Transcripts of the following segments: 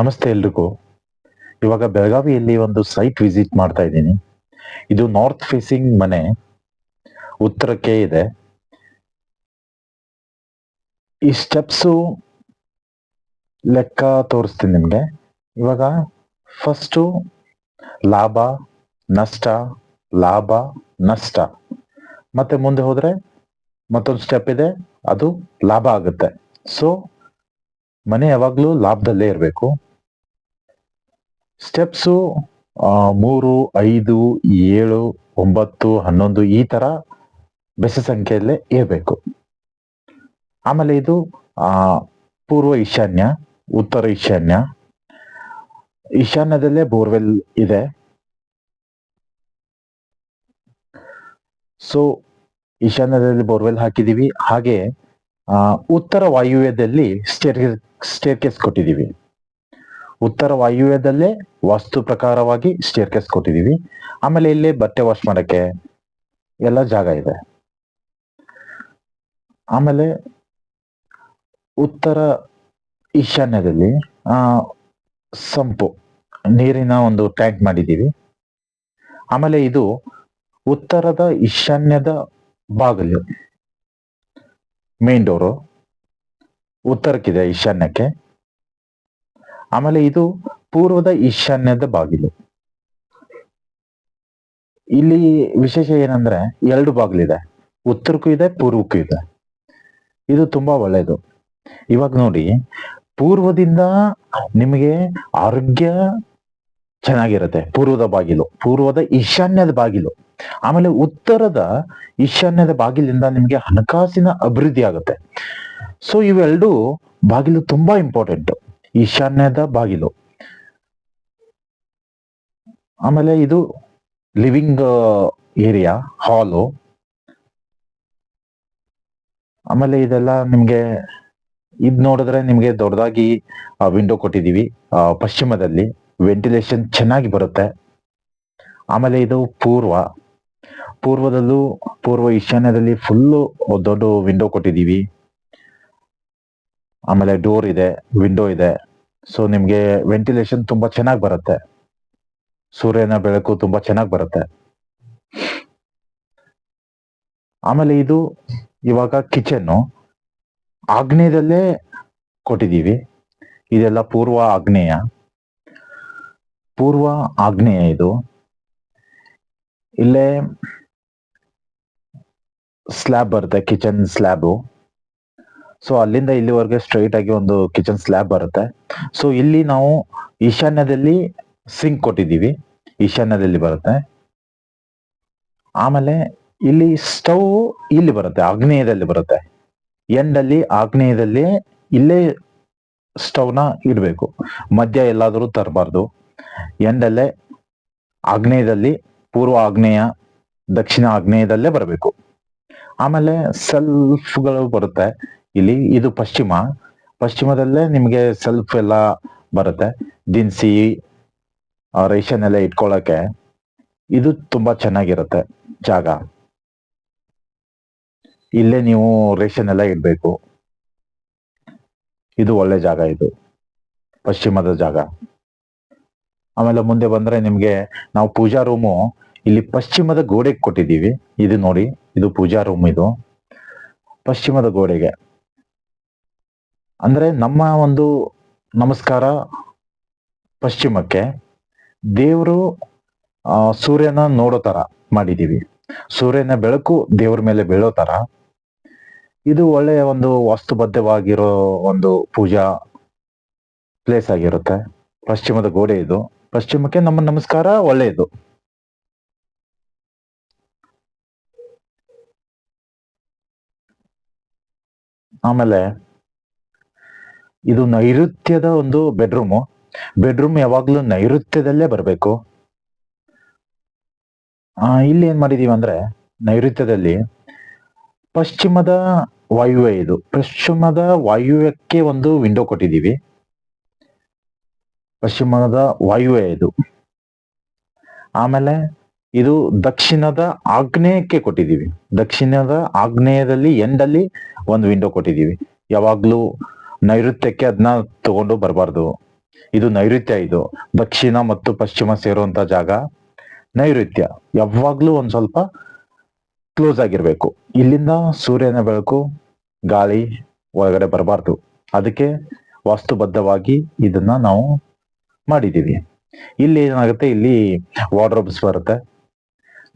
ನಮಸ್ತೆ ಎಲ್ರಿಗೂ. ಇವಾಗ ಬೆಳಗಾವಿಯಲ್ಲಿ ಒಂದು ಸೈಟ್ ವಿಸಿಟ್ ಮಾಡ್ತಾ ಇದ್ದೀನಿ. ಇದು ನಾರ್ತ್ ಫೇಸಿಂಗ್ ಮನೆ. ಉತ್ತರಕ್ಕೆ ಇದೆ. ಈ ಸ್ಟೆಪ್ಸು ಲೆಕ್ಕ ತೋರಿಸ್ತೀನಿ ನಿಮಗೆ. ಇವಾಗ ಫಸ್ಟು ಲಾಭ, ನಷ್ಟ ಲಾಭ, ನಷ್ಟ. ಮತ್ತೆ ಮುಂದೆ ಹೋದರೆ ಮತ್ತೊಂದು ಸ್ಟೆಪ್ ಇದೆ, ಅದು ಲಾಭ ಆಗುತ್ತೆ. ಸೊ ಮನೆ ಯಾವಾಗಲೂ ಲಾಭದಲ್ಲೇ ಇರಬೇಕು. ಸ್ಟೆಪ್ಸು ಮೂರು, ಐದು, ಏಳು, ಒಂಬತ್ತು, ಹನ್ನೊಂದು ಈ ತರ ಬೆಸ ಸಂಖ್ಯೆಯಲ್ಲೇ ಇರಬೇಕು. ಆಮೇಲೆ ಇದು, ಆ, ಪೂರ್ವ ಈಶಾನ್ಯ, ಉತ್ತರ ಈಶಾನ್ಯ. ಈಶಾನ್ಯದಲ್ಲೇ ಬೋರ್ವೆಲ್ ಇದೆ. ಸೊ ಈಶಾನ್ಯದಲ್ಲಿ ಬೋರ್ವೆಲ್ ಹಾಕಿದೀವಿ. ಹಾಗೆ ಉತ್ತರ ವಾಯುವ್ಯದಲ್ಲಿ ಸ್ಟೇರ್, ಸ್ಟೇರ್ಕೇಸ್ ಕೊಟ್ಟಿದ್ದೀವಿ ಉತ್ತರ ವಾಯುವ್ಯದಲ್ಲೇ ವಾಸ್ತು ಪ್ರಕಾರವಾಗಿ ಸ್ಟೇರ್ಕೇಸ್ ಕೊಟ್ಟಿದೀವಿ. ಆಮೇಲೆ ಇಲ್ಲಿ ಬಟ್ಟೆ ವಾಶ್ ಮಾಡಕ್ಕೆ ಎಲ್ಲ ಜಾಗ ಇದೆ. ಆಮೇಲೆ ಉತ್ತರ ಈಶಾನ್ಯದಲ್ಲಿ, ಆ, ಸಂಪು, ನೀರಿನ ಒಂದು ಟ್ಯಾಂಕ್ ಮಾಡಿದ್ದೀವಿ ಆಮೇಲೆ ಇದು ಉತ್ತರದ ಈಶಾನ್ಯದ ಬಾಗಿಲು ಮೇನ್ ಡೋರು ಉತ್ತರಕ್ಕಿದೆ ಈಶಾನ್ಯಕ್ಕೆ. ಆಮೇಲೆ ಇದು ಪೂರ್ವದ ಈಶಾನ್ಯದ ಬಾಗಿಲು. ಇಲ್ಲಿ ವಿಶೇಷ ಏನಂದ್ರೆ ಎರಡು ಬಾಗಿಲಿದೆ. ಉತ್ತರಕ್ಕೂ ಇದೆ, ಪೂರ್ವಕ್ಕೂ ಇದೆ. ಇದು ತುಂಬಾ ಒಳ್ಳೇದು. ಇವಾಗ ನೋಡಿ, ಪೂರ್ವದಿಂದ ನಿಮಗೆ ಆರೋಗ್ಯ ಚೆನ್ನಾಗಿರುತ್ತೆ, ಪೂರ್ವದ ಬಾಗಿಲು, ಪೂರ್ವದ ಈಶಾನ್ಯದ ಬಾಗಿಲು. ಆಮೇಲೆ ಉತ್ತರದ ಈಶಾನ್ಯದ ಬಾಗಿಲಿಂದ ನಿಮಗೆ ಹಣಕಾಸಿನ ಅಭಿವೃದ್ಧಿ ಆಗುತ್ತೆ. ಸೊ ಇವೆರಡು ಬಾಗಿಲು ತುಂಬಾ ಇಂಪಾರ್ಟೆಂಟ್ ಈಶಾನ್ಯದ ಬಾಗಿಲು. ಆಮೇಲೆ ಇದು ಲಿವಿಂಗ್ ಏರಿಯಾ, ಹಾಲು. ಆಮೇಲೆ ಇದೆಲ್ಲ ನಿಮ್ಗೆ ಇದ್ ನೋಡಿದ್ರೆ ನಿಮ್ಗೆ ದೊಡ್ಡದಾಗಿ ವಿಂಡೋ ಕೊಟ್ಟಿದೀವಿ ಪಶ್ಚಿಮದಲ್ಲಿ ವೆಂಟಿಲೇಷನ್ ಚೆನ್ನಾಗಿ ಬರುತ್ತೆ. ಆಮೇಲೆ ಇದು ಪೂರ್ವ. ಪೂರ್ವದಲ್ಲೂ, ಪೂರ್ವ ಈಶಾನ್ಯದಲ್ಲಿ ಫುಲ್ಲು ದೊಡ್ಡ ವಿಂಡೋ ಕೊಟ್ಟಿದೀವಿ ಆಮೇಲೆ ಡೋರ್ ಇದೆ ವಿಂಡೋ ಇದೆ. ಸೊ ನಿಮ್ಗೆ ವೆಂಟಿಲೇಷನ್ ತುಂಬಾ ಚೆನ್ನಾಗಿ ಬರುತ್ತೆ. ಸೂರ್ಯನ ಬೆಳಕು ತುಂಬಾ ಚೆನ್ನಾಗಿ ಬರುತ್ತೆ. ಆಮೇಲೆ ಇದು ಇವಾಗ ಕಿಚನ್ನು ಆಗ್ನೇಯದಲ್ಲೇ ಕೊಟ್ಟಿದ್ದೀವಿ. ಇದೆಲ್ಲ ಪೂರ್ವ ಆಗ್ನೇಯ. ಪೂರ್ವ ಆಗ್ನೇಯ ಇದು. ಇಲ್ಲೇ ಸ್ಲ್ಯಾಬ್ ಬರುತ್ತೆ ಕಿಚನ್ ಸ್ಲ್ಯಾಬು ಸೊ ಅಲ್ಲಿಂದ ಇಲ್ಲಿವರೆಗೆ ಸ್ಟ್ರೈಟ್ ಆಗಿ ಒಂದು ಕಿಚನ್ ಸ್ಲ್ಯಾಬ್ ಬರುತ್ತೆ. ಸೊ ಇಲ್ಲಿ ನಾವು ಈಶಾನ್ಯದಲ್ಲಿ ಸಿಂಕ್ ಕೊಟ್ಟಿದ್ದೀವಿ. ಈಶಾನ್ಯದಲ್ಲಿ ಬರುತ್ತೆ. ಆಮೇಲೆ ಇಲ್ಲಿ ಸ್ಟವ್ ಇಲ್ಲಿ ಬರುತ್ತೆ, ಆಗ್ನೇಯದಲ್ಲಿ ಬರುತ್ತೆ. ಎಂಡ್ ಅಲ್ಲಿ ಆಗ್ನೇಯದಲ್ಲಿ ಇಲ್ಲೇ ಸ್ಟವ್ನ ಇಡಬೇಕು. ಮಧ್ಯ ಎಲ್ಲಾದರೂ ತರಬಾರ್ದು. ಎಂಡಲ್ಲೇ ಆಗ್ನೇಯದಲ್ಲಿ ಪೂರ್ವ ಆಗ್ನೇಯ, ದಕ್ಷಿಣ ಆಗ್ನೇಯದಲ್ಲೇ ಬರಬೇಕು. ಆಮೇಲೆ ಸೆಲ್ಫ್ಗಳು ಬರುತ್ತೆ. ಇಲ್ಲಿ ಇದು ಪಶ್ಚಿಮ. ಪಶ್ಚಿಮದಲ್ಲೇ ನಿಮಗೆ ಸೆಲ್ಫ್ ಎಲ್ಲ ಬರುತ್ತೆ. ದಿನಸಿ ರೇಷನ್ ಎಲ್ಲ ಇಟ್ಕೊಳಕ್ಕೆ ಇದು ತುಂಬಾ ಚೆನ್ನಾಗಿರುತ್ತೆ ಜಾಗ. ಇಲ್ಲೇ ನೀವು ರೇಷನ್ ಎಲ್ಲ ಇಡ್ಬೇಕು. ಇದು ಒಳ್ಳೆ ಜಾಗ ಇದು. ಪಶ್ಚಿಮದ ಜಾಗ. ಆಮೇಲೆ ಮುಂದೆ ಬಂದ್ರೆ ನಿಮ್ಗೆ ನಾವು ಪೂಜಾ ರೂಮು ಇಲ್ಲಿ ಪಶ್ಚಿಮದ ಗೋಡೆಗೆ ಕೊಟ್ಟಿದ್ದೀವಿ. ಇದು ನೋಡಿ, ಇದು ಪೂಜಾ ರೂಮ್ ಇದು. ಪಶ್ಚಿಮದ ಗೋಡೆಗೆ. ಅಂದ್ರೆ ನಮ್ಮ ಒಂದು ನಮಸ್ಕಾರ ಪಶ್ಚಿಮಕ್ಕೆ. ದೇವರು ಸೂರ್ಯನ ನೋಡೋ ತರ ಮಾಡಿದೀವಿ. ಸೂರ್ಯನ ಬೆಳಕು ದೇವ್ರ ಮೇಲೆ ಬೀಳೋ ತರ. ಇದು ಒಳ್ಳೆಯ ಒಂದು ವಾಸ್ತುಬದ್ಧವಾಗಿರೋ ಒಂದು ಪೂಜಾ ಪ್ಲೇಸ್ ಆಗಿರುತ್ತೆ. ಪಶ್ಚಿಮದ ಗೋಡೆ ಇದು. ಪಶ್ಚಿಮಕ್ಕೆ ನಮ್ಮ ನಮಸ್ಕಾರ ಒಳ್ಳೆಯದು. ಆಮೇಲೆ ಇದು ನೈಋತ್ಯದ ಒಂದು ಬೆಡ್ರೂಮು. ಬೆಡ್ರೂಮ್ ಯಾವಾಗ್ಲೂ ನೈಋತ್ಯದಲ್ಲೇ ಬರಬೇಕು. ಇಲ್ಲಿ ಏನ್ ಮಾಡಿದೀವಿ ಅಂದ್ರೆ, ನೈಋತ್ಯದಲ್ಲಿ ಪಶ್ಚಿಮದ ವಾಯುವೆ ಇದು. ಪಶ್ಚಿಮದ ವಾಯುವ್ಯಕ್ಕೆ ಒಂದು ವಿಂಡೋ ಕೊಟ್ಟಿದ್ದೀವಿ ಪಶ್ಚಿಮದ ವಾಯುವೆ ಇದು. ಆಮೇಲೆ ಇದು ದಕ್ಷಿಣದ ಆಗ್ನೇಯಕ್ಕೆ ಕೊಟ್ಟಿದ್ದೀವಿ ದಕ್ಷಿಣದ ಆಗ್ನೇಯದಲ್ಲಿ ಎಂಡಲ್ಲಿ ಒಂದು ವಿಂಡೋ ಕೊಟ್ಟಿದ್ದೀವಿ ಯಾವಾಗ್ಲೂ ನೈಋತ್ಯಕ್ಕೆ ಅದನ್ನ ತಗೊಂಡು ಬರಬಾರ್ದು. ಇದು ನೈಋತ್ಯ ಇದು. ದಕ್ಷಿಣ ಮತ್ತು ಪಶ್ಚಿಮ ಸೇರುವಂತ ಜಾಗ ನೈಋತ್ಯ. ಯಾವಾಗ್ಲೂ ಒಂದ್ ಸ್ವಲ್ಪ ಕ್ಲೋಸ್ ಆಗಿರ್ಬೇಕು. ಇಲ್ಲಿಂದ ಸೂರ್ಯನ ಬೆಳಕು, ಗಾಳಿ ಒಳಗಡೆ ಬರಬಾರ್ದು. ಅದಕ್ಕೆ ವಾಸ್ತುಬದ್ಧವಾಗಿ ಇದನ್ನ ನಾವು ಮಾಡಿದೀವಿ ಇಲ್ಲಿ ಏನಾಗುತ್ತೆ? ಇಲ್ಲಿ ವಾರ್ಡ್ರೋಬ್ಸ್ ಬರುತ್ತೆ.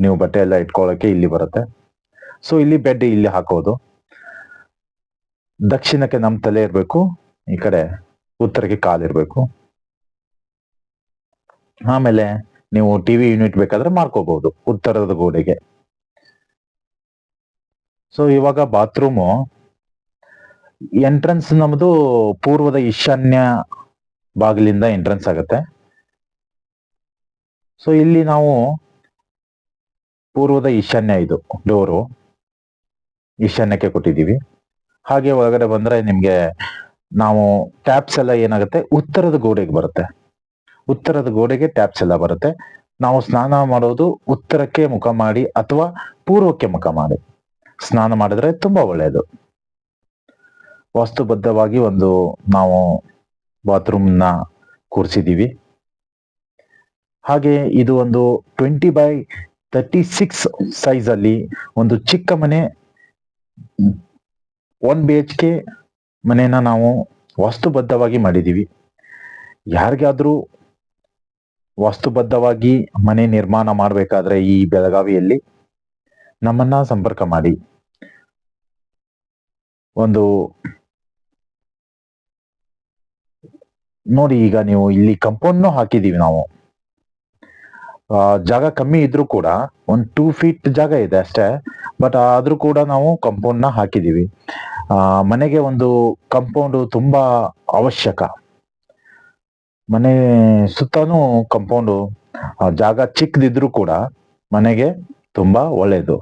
ನೀವು ಬಟ್ಟೆ ಎಲ್ಲ ಇಟ್ಕೊಳ್ಳೋಕೆ ಇಲ್ಲಿ ಬರುತ್ತೆ. ಸೊ ಇಲ್ಲಿ ಬೆಡ್ ಇಲ್ಲಿ ಹಾಕೋದು. ದಕ್ಷಿಣಕ್ಕೆ ನಮ್ಮ ತಲೆ ಇರಬೇಕು, ಈ ಕಡೆ ಉತ್ತರಕ್ಕೆ ಕಾಲಿರ್ಬೇಕು ಆಮೇಲೆ ನೀವು ಟಿವಿ ಯೂನಿಟ್ ಬೇಕಾದ್ರೆ ಮಾಡ್ಕೋಬಹುದು ಉತ್ತರದ ಗೋಡೆಗೆ. ಸೊ ಇವಾಗ ಬಾತ್ರೂಮು ಎಂಟ್ರೆನ್ಸ್ ನಮ್ಮದು ಪೂರ್ವದ ಈಶಾನ್ಯ ಬಾಗಿಲಿಂದ ಎಂಟ್ರೆನ್ಸ್ ಆಗುತ್ತೆ. ಸೊ ಇಲ್ಲಿ ನಾವು ಪೂರ್ವದ ಈಶಾನ್ಯ ಇದು ಡೋರು ಈಶಾನ್ಯಕ್ಕೆ ಕೊಟ್ಟಿದ್ದೀವಿ. ಹಾಗೆ ಒಳಗಡೆ ಬಂದ್ರೆ ನಿಮ್ಗೆ ನಾವು ಟ್ಯಾಪ್ಸ್ ಎಲ್ಲ ಏನಾಗುತ್ತೆ? ಉತ್ತರದ ಗೋಡೆಗೆ ಬರುತ್ತೆ. ಉತ್ತರದ ಗೋಡೆಗೆ ಟ್ಯಾಪ್ಸ್ ಎಲ್ಲ ಬರುತ್ತೆ. ನಾವು ಸ್ನಾನ ಮಾಡೋದು ಉತ್ತರಕ್ಕೆ ಮುಖ ಮಾಡಿ ಅಥವಾ ಪೂರ್ವಕ್ಕೆ ಮುಖ ಮಾಡಿ. ಸ್ನಾನ ಮಾಡಿದ್ರೆ ತುಂಬಾ ಒಳ್ಳೆಯದು ವಾಸ್ತುಬದ್ಧವಾಗಿ ಒಂದು ನಾವು ಬಾತ್ರೂಮ್ನ ಕೂರಿಸಿದೀವಿ. ಹಾಗೆ ಇದು ಒಂದು twenty by thirty six size ಅಲ್ಲಿ ಒಂದು ಚಿಕ್ಕ ಮನೆ ಒನ್ ಬಿ ಎಚ್ ಕೆ ಮನೆನ ನಾವು ವಾಸ್ತುಬದ್ಧವಾಗಿ ಮಾಡಿದೀವಿ ಯಾರಿಗಾದರೂ ವಾಸ್ತುಬದ್ಧವಾಗಿ ಮನೆ ನಿರ್ಮಾಣ ಮಾಡಬೇಕಾದ್ರೆ ಈ ಬೆಳಗಾವಿಯಲ್ಲಿ ನಮ್ಮನ್ನ ಸಂಪರ್ಕ ಮಾಡಿ. ಒಂದು ನೋಡಿ ಈಗ ನೀವು ಇಲ್ಲಿ ಕಂಪೌಂಡ್ನು ಹಾಕಿದೀವಿ ನಾವು. ಜಾಗ ಕಮ್ಮಿ ಇದ್ರೂ ಕೂಡ ಒಂದು ಟೂ ಫೀಟ್ ಜಾಗ ಇದೆ ಅಷ್ಟೇ. ಬಟ್ ಆದ್ರೂ ಕೂಡ ನಾವು ಕಂಪೌಂಡ್ನ ಹಾಕಿದೀವಿ ಆ, ಮನೆಗೆ ಒಂದು ಕಂಪೌಂಡ್ ತುಂಬಾ ಅವಶ್ಯಕ. ಮನೆ ಸುತ್ತಾನು ಕಂಪೌಂಡು ಜಾಗ ಚಿಕ್ಕದಿದ್ರು ಕೂಡ ಮನೆಗೆ ತುಂಬಾ ಒಳ್ಳೇದು.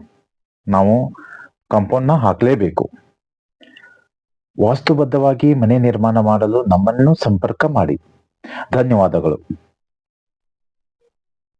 ನಾವು ಕಾಂಪೌಂಡ್ನ ಹಾಕಲೇಬೇಕು. ವಾಸ್ತುಬದ್ಧವಾಗಿ ಮನೆ ನಿರ್ಮಾಣ ಮಾಡಲು ನಮ್ಮನ್ನು ಸಂಪರ್ಕ ಮಾಡಿ. ಧನ್ಯವಾದಗಳು.